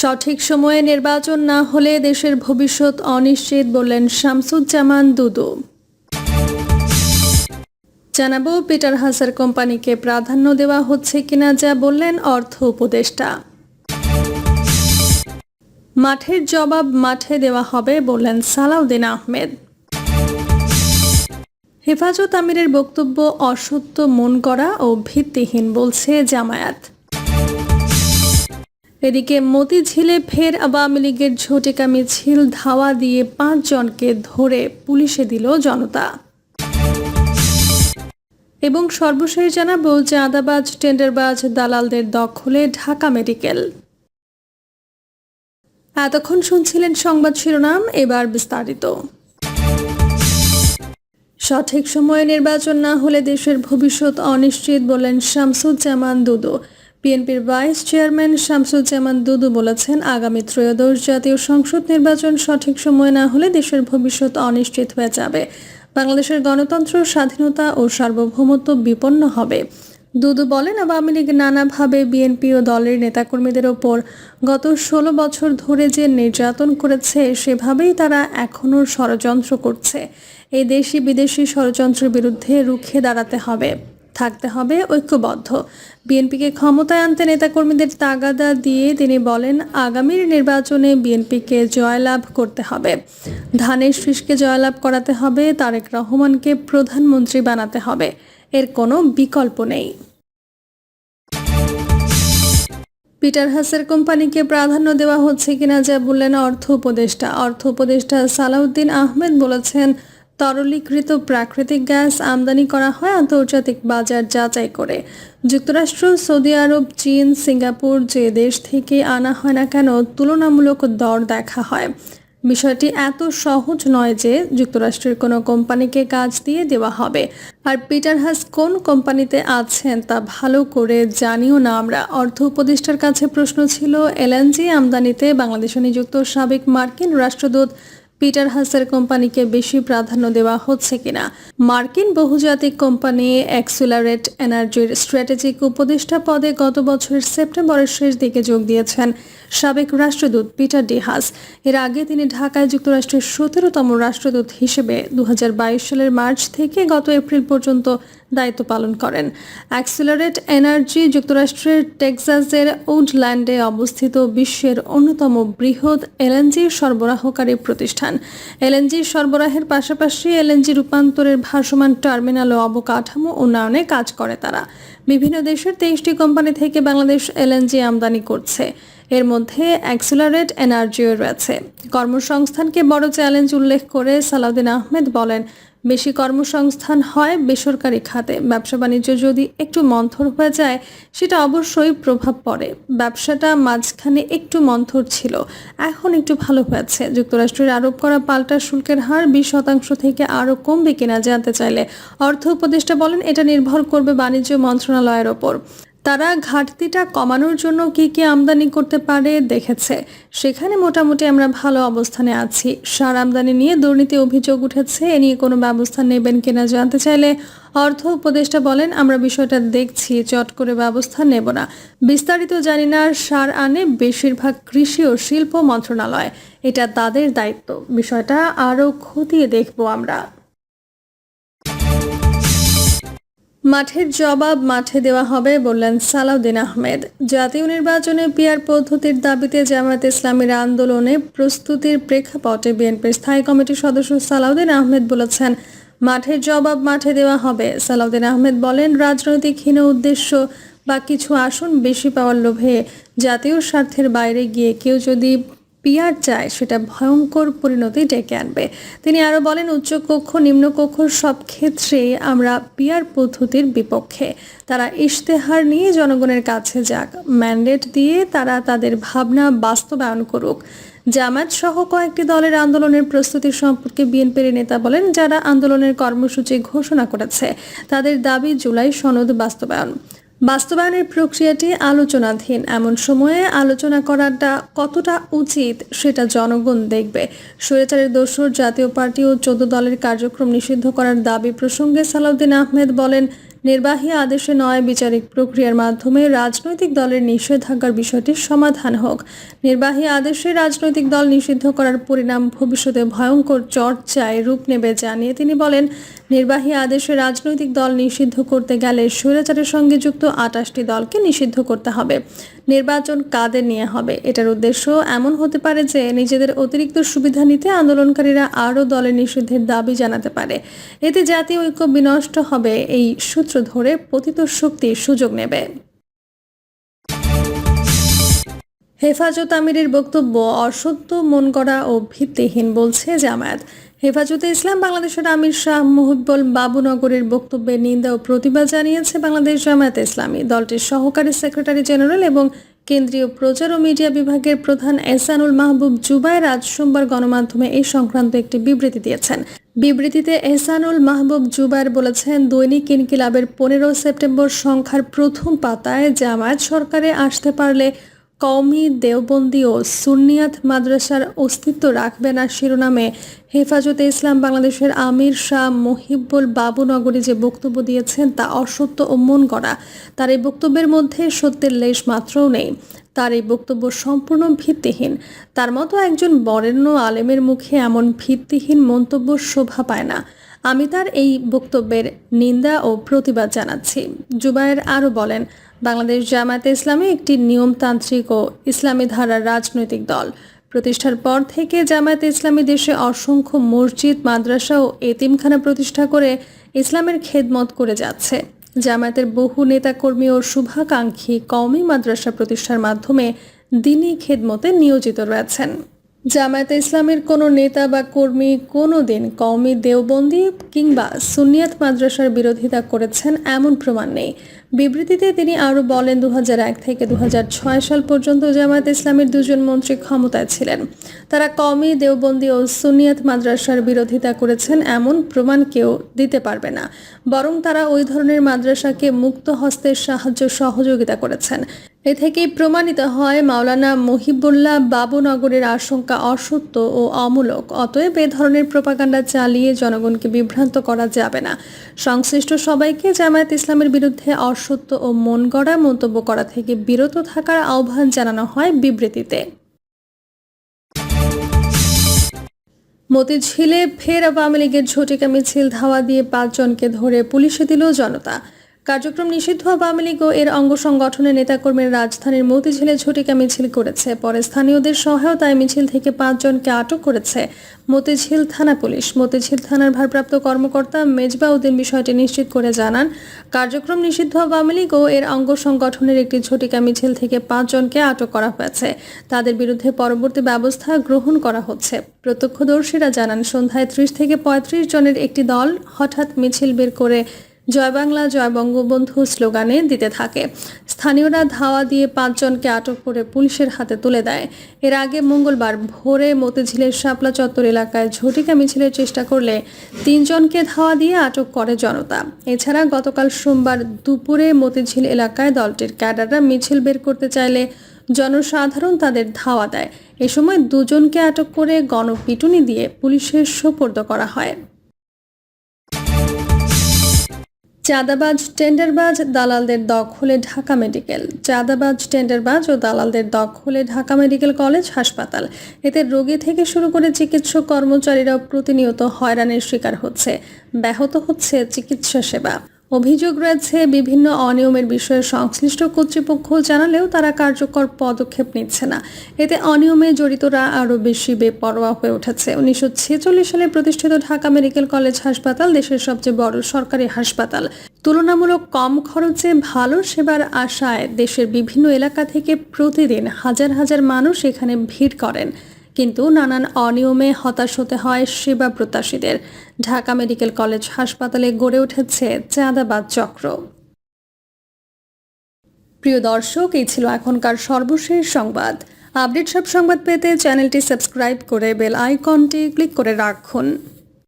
সঠিক সময়ে নির্বাচন না হলে দেশের ভবিষ্যৎ অনিশ্চিত বললেন শামসুজ্জামান দুদু। জানাব, পিটার হাসার কোম্পানিকে প্রাধান্য দেওয়া হচ্ছে কিনা যা বললেন অর্থ উপদেষ্টা। মাঠের জবাব মাঠে দেওয়া হবে বললেন সালাউদ্দিন আহমেদ। হেফাজত আমিরের বক্তব্য অসত্য মন করা ও ভিত্তিহীন বলছে জামায়াত। এদিকে মতিঝিলে ফের আওয়ামী লীগের ঝটিকা মিছিল ধাওয়া দিয়ে পাঁচজনকে ধরে পুলিশে দিল জনতা। এবং সর্বশেষ জানাব চাঁদাবাজ, টেন্ডারবাজ, দালালদের দখলে ঢাকা মেডিকেল। এতক্ষণ শুনছিলেন সংবাদ শিরোনাম, এবার বিস্তারিত। সঠিক সময়ে নির্বাচন না হলে দেশের ভবিষ্যৎ অনিশ্চিত বলেন শামসুজ্জামান দুদু। বিএনপির ভাইস চেয়ারম্যান শামসুজ্জামান দুদু বলেছেন, আগামী ত্রয়োদশ জাতীয় সংসদ নির্বাচন সঠিক সময়ে না হলে দেশের ভবিষ্যৎ অনিশ্চিত হয়ে যাবে। বাংলাদেশের গণতন্ত্র, স্বাধীনতা ও সার্বভৌমত্ব বিপন্ন হবে। দুদু বলেন, আওয়ামী লীগ নানাভাবে বিএনপি ও দলের নেতাকর্মীদের ওপর গত ষোলো বছর ধরে যে নির্যাতন করেছে, সেভাবেই তারা এখনও ষড়যন্ত্র করছে। এই দেশি বিদেশি ষড়যন্ত্রের বিরুদ্ধে রুখে দাঁড়াতে হবে। থাকতে হবে ঐক্যবদ্ধ। বিএনপিকে ক্ষমতায় আনতে নেতাকর্মীদের তাগাদা দিয়ে তিনি বলেন, আগামীর নির্বাচনে বিএনপিকে জয়লাভ করতে হবে। ধানের শীষকে জয়লাভ করাতে হবে, তারেক রহমানকে প্রধানমন্ত্রী বানাতে হবে। এর কোনো বিকল্প নেই। পিটার হাসের কোম্পানিকে প্রাধান্য দেওয়া হচ্ছে কিনা, যা বললেন অর্থ উপদেষ্টা। অর্থ উপদেষ্টা সালাউদ্দিন আহমেদ বলেছেন তরলীকৃত প্রাকৃতিক গ্যাস আমদানি করা হয় আন্তর্জাতিক বাজার যাচাই করে। যুক্তরাষ্ট্র, সৌদি আরব, চীন, সিঙ্গাপুর যে দেশ থেকে আনা হয় না কেন তুলনামূলক দর দেখা হয়। বিষয়টি এত সহজ নয় যে যুক্তরাষ্ট্রের কোনো কোম্পানিকে কাজ দিয়ে দেওয়া হবে। আর পিটার হাস কোন কোম্পানিতে আছেন তা ভালো করে জানিও না আমরা। অর্থ উপদেষ্টার কাছে প্রশ্ন ছিল, এলএনজি আমদানিতে বাংলাদেশে নিযুক্ত সাবেক মার্কিন রাষ্ট্রদূত পিটার হাসের কোম্পানিকে বেশি প্রাধান্য দেওয়া হচ্ছে কিনা? মার্কিন বহুজাতিক কোম্পানি অ্যাক্সিলারেট এনার্জির স্ট্র্যাটেজিক উপদেষ্টা পদে গত বছরের সেপ্টেম্বরের শেষ দিকে যোগ দিয়েছেন সাবেক রাষ্ট্রদূত পিটার ডিহাস এর আগে তিনি ঢাকায় যুক্তরাষ্ট্রের সতেরোতম রাষ্ট্রদূত হিসেবে দু হাজার বাইশ সালের মার্চ থেকে গত এপ্রিল পর্যন্ত দায়িত্ব পালন করেন। অ্যাক্সিলারেট এনার্জি যুক্তরাষ্ট্রের টেক্সাসের উডল্যান্ডে অবস্থিত বিশ্বের অন্যতম বৃহৎ এলএনজি সরবরাহকারী প্রতিষ্ঠান। এলএনজি সরবরাহের পাশাপাশি এলএনজি রূপান্তরের ভাসমান টার্মিনাল ও অবকাঠামো উন্নয়নে কাজ করে তারা। বিভিন্ন দেশের তেইশটি কোম্পানি থেকে বাংলাদেশ এলএনজি আমদানি করছে। এর মধ্যে অ্যাক্সিলারেট এনার্জিও রয়েছে। কর্মসংস্থানকে বড় চ্যালেঞ্জ উল্লেখ করে সালাউদ্দিন আহমেদ বলেন বেশি কর্মসংস্থান হয় বেসরকারি খাতে। ব্যবসা বাণিজ্য যদি একটু মন্থর হয়ে যায়, সেটা অবশ্যই প্রভাব পড়ে। ব্যবসাটা মাঝখানে একটু মন্থর ছিল, এখন একটু ভালো হয়েছে। যুক্তরাষ্ট্রের আরোপ করা পাল্টা শুল্কের হার বিশ শতাংশ থেকে আরও কমবে কিনা জানতে চাইলে অর্থ উপদেষ্টা বলেন, এটা নির্ভর করবে বাণিজ্য মন্ত্রণালয়ের ওপর। তারা ঘাটতিটা কমানোর জন্য কি কি আমদানি করতে পারে দেখেছে। সেখানে মোটামুটি আমরা ভালো অবস্থানে আছি। সার আমদানি নিয়ে দুর্নীতি অভিযোগ উঠেছে, এ নিয়ে কোনো ব্যবস্থা নেবেন কিনা জানতে চাইলে অর্থ উপদেষ্টা বলেন, আমরা বিষয়টা দেখছি, চট করে ব্যবস্থা নেব না। বিস্তারিত জানি না, সার আনে বেশিরভাগ কৃষি ও শিল্প মন্ত্রণালয়। এটা তাদের দায়িত্ব। বিষয়টা আরও খতিয়ে দেখব আমরা। মাঠের জবাব মাঠে দেওয়া হবে, বললেন সালাউদ্দিন আহমেদ। জাতীয় নির্বাচনে পিয়ার পদ্ধতির দাবিতে জামায়াত ইসলামীর আন্দোলনে প্রস্তুতির প্রেক্ষাপটে বিএনপির স্থায়ী কমিটির সদস্য সালাউদ্দিন আহমেদ বলেছেন, মাঠের জবাব মাঠে দেওয়া হবে। সালাউদ্দিন আহমেদ বলেন, রাজনৈতিক হীন উদ্দেশ্য বা কিছু আসন বেশি পাওয়ার লোভে জাতীয় স্বার্থের বাইরে গিয়ে কেউ যদি পিয়ার চায়, সেটা ভয়ঙ্কর পরিণতি ডেকে আনবে। তিনি আরও বলেন উচ্চকক্ষ নিম্নকক্ষ সব ক্ষেত্রে আমরা পিয়ার পদ্ধতির বিপক্ষে। তারা ইশতেহার নিয়ে জনগণের কাছে যাক, ম্যান্ডেট দিয়ে তারা তাদের ভাবনা বাস্তবায়ন করুক। জামাত সহ কয়েকটি দলের আন্দোলনের প্রস্তুতি সম্পর্কে বিএনপির নেতা বলেন, যারা আন্দোলনের কর্মসূচি ঘোষণা করেছে, তাদের দাবি জুলাই সনদ বাস্তবায়ন। বাস্তবায়নের প্রক্রিয়াটি আলোচনাধীন। এমন সময়ে আলোচনা করাটা কতটা উচিত সেটা জনগণ দেখবে। স্বৈরাচারের দোসর জাতীয় পার্টি ও চোদ্দ দলের কার্যক্রম নিষিদ্ধ করার দাবি প্রসঙ্গে সালাউদ্দিন আহমেদ বলেন নির্বাহী আদেশে নয়, বিচারিক প্রক্রিয়ার মাধ্যমে রাজনৈতিক দলের নিষেধাজ্ঞার বিষয়টির সমাধান হোক। নির্বাহী আদেশে রাজনৈতিক দল নিষিদ্ধ করার পরিণাম ভবিষ্যতে ভয়ঙ্কর চর্চায় রূপ নেবে জানিয়ে তিনি বলেন, নির্বাহী আদেশে রাজনৈতিক দল নিষিদ্ধ করতে গেলে স্বৈরাচারের সঙ্গে যুক্ত আটাশটি দলকে নিষিদ্ধ করতে হবে। নির্বাচন কাদের নিয়ে হবে? এটার উদ্দেশ্য এমন হতে পারে যে নিজেদের অতিরিক্ত সুবিধা নিতে আন্দোলনকারীরা আরও দলের নিষিদ্ধের দাবি জানাতে পারে। এতে জাতীয় ঐক্য বিনষ্ট হবে এই সূত্র ধরে পতিত শক্তি সুযোগ নেবে। হেফাজত আমিরের বক্তব্য, অসত্য, মন করা ও ভিত্তিহীন বলছে জামায়াত। হেফাজতে ইসলাম, বাংলাদেশের আমির শাহ মুহিব্বুল বাবুনগরের বক্তব্যের নিন্দা ও প্রতিবাদ জানিয়েছে বাংলাদেশ জামায়াত ইসলামী। দলটির সহকারী সেক্রেটারি জেনারেল এবং কেন্দ্রীয় প্রচার ও মিডিয়া বিভাগের প্রধান এহসানুল মাহবুব জুবায়ের আজ সোমবার গণমাধ্যমে এই সংক্রান্ত একটি বিবৃতি দিয়েছেন। বিবৃতিতে এহসানুল মাহবুব জুবায়ের বলেছেন, দৈনিক ইনকিলাবের পনেরো সেপ্টেম্বর সংখ্যার প্রথম পাতায় জামায়াত সরকারে আসতে পারলে কওমি দেওবন্দি ও সুন্নিয়াত মাদ্রাসার অস্তিত্ব রাখবে না শিরোনামে। হেফাজতে ইসলাম বাংলাদেশের আমির শাহ মহিবুল বাবুনগরী যে বক্তব্য দিয়েছেন তা অসত্য ও মন করা তার এই বক্তব্যের মধ্যে সত্যের লেশ মাত্রও নেই। তার এই বক্তব্য সম্পূর্ণ ভিত্তিহীন। তার মতো একজন বরেণ্য আলেমের মুখে এমন ভিত্তিহীন মন্তব্য শোভা পায় না। আমি তার এই বক্তব্যের নিন্দা ও প্রতিবাদ জানাচ্ছি। জুবায়ের আরও বলেন বাংলাদেশ জামায়াতে ইসলামী একটি নিয়মতান্ত্রিক ও ইসলামী ধারার রাজনৈতিক দল। প্রতিষ্ঠার পর থেকে জামায়াতে ইসলামী দেশে অসংখ্য মসজিদ, মাদ্রাসা ও এতিমখানা প্রতিষ্ঠা করে ইসলামের খেদমত করে যাচ্ছে। জামায়াতের বহু নেতাকর্মী ও শুভাকাঙ্ক্ষী কওমি মাদ্রাসা প্রতিষ্ঠার মাধ্যমে দিনই খেদমতে নিয়োজিত রয়েছেন। জামায়াতে ইসলামের কোনো নেতা বা কর্মী কোনো দিন কওমি দেওবন্দি কিংবা সুনিয়াত মাদ্রাসার বিরোধিতা করেছেন এমন প্রমাণ নেই। বিবৃতিতে তিনি আরও বলেন, দুহাজার এক থেকে দুহাজার ছয় সাল পর্যন্ত জামায়াত ইসলামের দুজন মন্ত্রী ক্ষমতায় ছিলেন। তারা কওমি, দেওবন্দি ও সুনিয়াত মাদ্রাসার বিরোধিতা করেছেন, এমন প্রমাণ কেউ দিতে পারবে না। বরং তারা ওই ধরনের মাদ্রাসাকে মুক্ত হস্তের সাহায্য সহযোগিতা করেছেন। এ থেকেই প্রমাণিত হয় মাওলানা মহিবুল্লাহ বাবুনগরের আশঙ্কা অসত্য ও অমূলক। অতএব এ ধরনের প্রপাগান্ডা চালিয়ে জনগণকে বিভ্রান্ত করা যাবে না। সংশ্লিষ্ট সবাইকে জামায়াত ইসলামের বিরুদ্ধে অসত্য ও মন গড়া মন্তব্য করা থেকে বিরত থাকার আহ্বান জানানো হয় বিবৃতিতে। মতিঝিলে ফের আওয়ামী লীগের ঝটিকা মিছিল ধাওয়া দিয়ে পাঁচজনকে ধরে পুলিশে দিল জনতা। কার্যক্রম নিষিদ্ধ আওয়ামী লীগ ও এর অঙ্গ সংগঠনের নেতাকর্মীর রাজধানীর মতিঝিলে ঝটিকা মিছিল করেছে। পরে স্থানীয়দের সহায়তায় মিছিল থেকে পাঁচজনকে আটক করেছে মতিঝিল থানা পুলিশ। মতিঝিল থানার ভারপ্রাপ্ত কর্মকর্তা মেজবা উদ্দিন বিষয়টি নিশ্চিত করে জানান, কার্যক্রম নিষিদ্ধ আওয়ামী লীগ ও এর অঙ্গ সংগঠনের একটি ঝটিকা মিছিল থেকে পাঁচজনকে আটক করা হয়েছে। তাদের বিরুদ্ধে পরবর্তী ব্যবস্থা গ্রহণ করা হচ্ছে। প্রত্যক্ষদর্শীরা জানান, সন্ধ্যায় ত্রিশ থেকে পঁয়ত্রিশ জনের একটি দল হঠাৎ মিছিল বের করে জয় বাংলা, জয় বঙ্গবন্ধু স্লোগানে দিতে থাকে। স্থানীয়রা ধাওয়া দিয়ে পাঁচজনকে আটক করে পুলিশের হাতে তুলে দেয়। এর আগে মঙ্গলবার ভোরে মতিঝিলের শাপলা চত্বর এলাকায় ঝটিকা মিছিলের চেষ্টা করলে তিনজনকে ধাওয়া দিয়ে আটক করে জনতা। এছাড়া গতকাল সোমবার দুপুরে মতিঝিল এলাকায় দলটির ক্যাডাররা মিছিল বের করতে চাইলে জনসাধারণ তাদের ধাওয়া দেয়। এ সময় দুজনকে আটক করে গণপিটুনি দিয়ে পুলিশের সোপর্দ করা হয়। চাঁদাবাজ, টেন্ডারবাজ, দালালদের দখলে ঢাকা মেডিকেল। চাঁদাবাজ, টেন্ডারবাজ ও দালালদের দখলে ঢাকা মেডিকেল কলেজ হাসপাতাল। এতে রোগী থেকে শুরু করে চিকিৎসক কর্মচারীরাও প্রতিনিয়ত হয়রানির শিকার হচ্ছে। ব্যাহত হচ্ছে চিকিৎসা সেবা। অভিযোগ রয়েছে, বিভিন্ন অনিয়মের বিষয়ে সংশ্লিষ্ট কর্তৃপক্ষ জানালেও তারা কার্যকর পদক্ষেপ নিচ্ছে না। এতে অনিয়মে জড়িতরা আরও বেশি বেপরোয়া হয়ে উঠেছে। উনিশশো ছেচল্লিশ সালে প্রতিষ্ঠিত ঢাকা মেডিকেল কলেজ হাসপাতাল দেশের সবচেয়ে বড় সরকারি হাসপাতাল। তুলনামূলক কম খরচে ভালো সেবার আশায় দেশের বিভিন্ন এলাকা থেকে প্রতিদিন হাজার হাজার মানুষ এখানে ভিড় করেন। কিন্তু নানান অনিয়মে হতাশ হতে হয় সেবা প্রত্যাশীদের। ঢাকা মেডিকেল কলেজ হাসপাতালে গড়ে উঠেছে চাঁদাবাদ চক্র। প্রিয় দর্শক, এই ছিল এখনকার সর্বশেষ সংবাদ। আপডেট সব সংবাদ পেতে চ্যানেলটি সাবস্ক্রাইব করে বেল আইকনটি ক্লিক করে রাখুন।